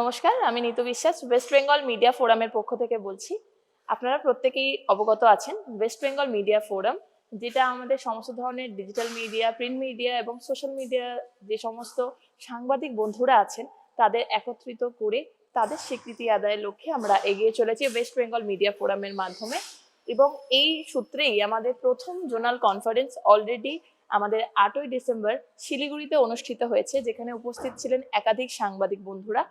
নমস্কার, আমি নিতু বিশ্বাস ওয়েস্ট বেঙ্গল মিডিয়া ফোরামের পক্ষ থেকে বলছি। আপনারা প্রত্যেকেই অবগত আছেন ওয়েস্ট বেঙ্গল মিডিয়া ফোরাম যেটা আমাদের সমস্ত ধরনের ডিজিটাল মিডিয়া প্রিন্ট মিডিয়া এবং সোশ্যাল মিডিয়া যে সমস্ত সাংবাদিক বন্ধুরা আছেন, তাদের একত্রিত করে তাদের স্বীকৃতি আদায়ের লক্ষ্যে আমরা এগিয়ে চলেছি ওয়েস্ট বেঙ্গল মিডিয়া ফোরামের মাধ্যমে। এবং এই সূত্রেই আমাদের প্রথম জোনাল কনফারেন্স অলরেডি আমাদের আটই ডিসেম্বর শিলিগুড়িতে অনুষ্ঠিত হয়েছে, যেখানে উপস্থিত ছিলেন একাধিক সাংবাদিক বন্ধুরা।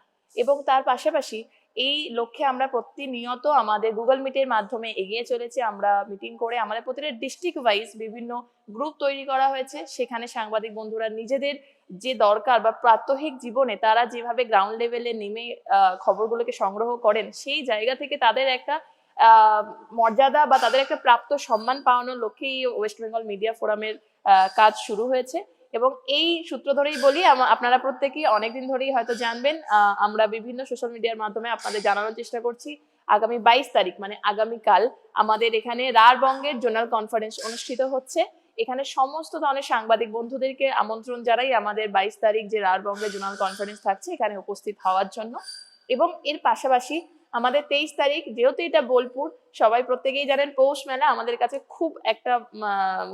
এবং তার পাশাপাশি এই লক্ষ্যে আমরা প্রতিনিয়ত আমাদের গুগল মিটের মাধ্যমে এগিয়ে চলেছি। আমরা মিটিং করে আমাদের প্রতিটা ডিস্ট্রিক্ট ওয়াইজ বিভিন্ন গ্রুপ তৈরি করা হয়েছে। সেখানে সাংবাদিক বন্ধুরা নিজেদের যে দরকার বা প্রাত্যহিক জীবনে তারা যেভাবে গ্রাউন্ড লেভেলে নেমে খবরগুলোকে সংগ্রহ করেন, সেই জায়গা থেকে তাদের একটা মর্যাদা বা তাদের একটা প্রাপ্ত সম্মান পাওয়ানোর লক্ষ্যেই ওয়েস্ট বেঙ্গল মিডিয়া ফোরামের কাজ শুরু হয়েছে। এবং এই সূত্র ধরেই বলি আপনারা প্রত্যেকেই অনেকদিন ধরেই হয়তো জানবেন আমরা বিভিন্ন সোশ্যাল মিডিয়ার মাধ্যমে আপনাদের জানানোর চেষ্টা করছি। আগামী বাইশ তারিখ মানে আগামীকাল, আমাদের এখানে রারবঙ্গের জোনাল কনফারেন্স অনুষ্ঠিত হচ্ছে। এখানে সমস্ত ধরনের সাংবাদিক বন্ধুদেরকে আমন্ত্রণ জানাই আমাদের বাইশ তারিখ যে রারবঙ্গের জোনাল কনফারেন্স থাকছে, এখানে উপস্থিত হওয়ার জন্য। এবং এর পাশাপাশি আমাদের তেইশ তারিখ, যেহেতু এটা বোলপুর, সবাই প্রত্যেকেই জানেন পৌষ মেলা। আমাদের কাছে খুব একটা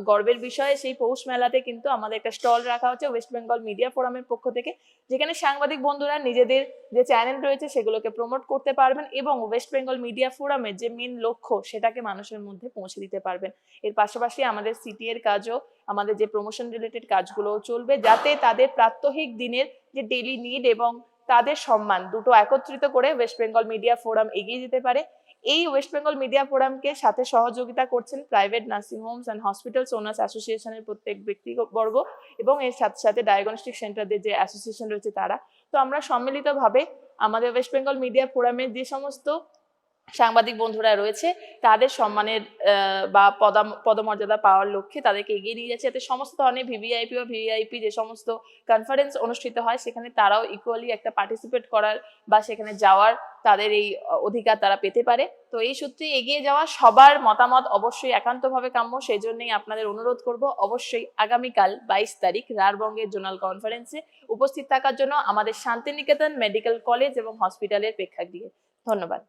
গর্বের বিষয়, সেই পৌষ মেলাতে কিন্তু আমাদের একটা স্টল রাখা হচ্ছে ওয়েস্ট বেঙ্গল মিডিয়া ফোরামের পক্ষ থেকে, যেখানে সাংবাদিক বন্ধুরা নিজেদের যে চ্যানেল রয়েছে সেগুলোকে প্রমোট করতে পারবেন এবং ওয়েস্ট বেঙ্গল মিডিয়া ফোরামের যে মেন লক্ষ্য, সেটাকে মানুষের মধ্যে পৌঁছে দিতে পারবেন। এর পাশাপাশি আমাদের সিটি এর কাজও, আমাদের যে প্রমোশন রিলেটেড কাজগুলো চলবে, যাতে তাদের প্রাত্যহিক দিনের যে ডেইলি নিড এবং তাদের সম্মান দুটো একত্রিত করে ওয়েস্ট বেঙ্গল মিডিয়া ফোরাম এগিয়ে যেতে পারে। এই ওয়েস্ট বেঙ্গল মিডিয়া ফোরামকে সাথে সহযোগিতা করছেন private nursing homes and hospitals owners অ্যাসোসিয়েশনের প্রত্যেক ব্যক্তিবর্গ এবং এর সাথে সাথে ডায়াগনস্টিক সেন্টারদের যে অ্যাসোসিয়েশন রয়েছে তারা। তো আমরা সম্মিলিতভাবে আমাদের ওয়েস্ট বেঙ্গল মিডিয়া ফোরামের যে সমস্ত সাংবাদিক বন্ধুরা রয়েছে, তাদের সম্মানের বা পদা পদমর্যাদা পাওয়ার লক্ষ্যে তাদেরকে এগিয়ে নিয়ে যাচ্ছে। যাতে সমস্ত ধরনের ভিভিআইপি বা ভিভিআইপি যে সমস্ত কনফারেন্স অনুষ্ঠিত হয়, সেখানে তারাও ইকুয়ালি একটা পার্টিসিপেট করার বা সেখানে যাওয়ার তাদের এই অধিকার তারা পেতে পারে। তো এই সূত্রে এগিয়ে যাওয়া সবার মতামত অবশ্যই একান্তভাবে কাম্য সেই জন্যই আপনাদের অনুরোধ করব অবশ্যই আগামীকাল বাইশ তারিখ রারবঙ্গের জোনাল কনফারেন্সে উপস্থিত থাকার জন্য আমাদের শান্তিনিকেতন মেডিকেল কলেজ এবং হসপিটালের প্রেক্ষাগৃহে। ধন্যবাদ।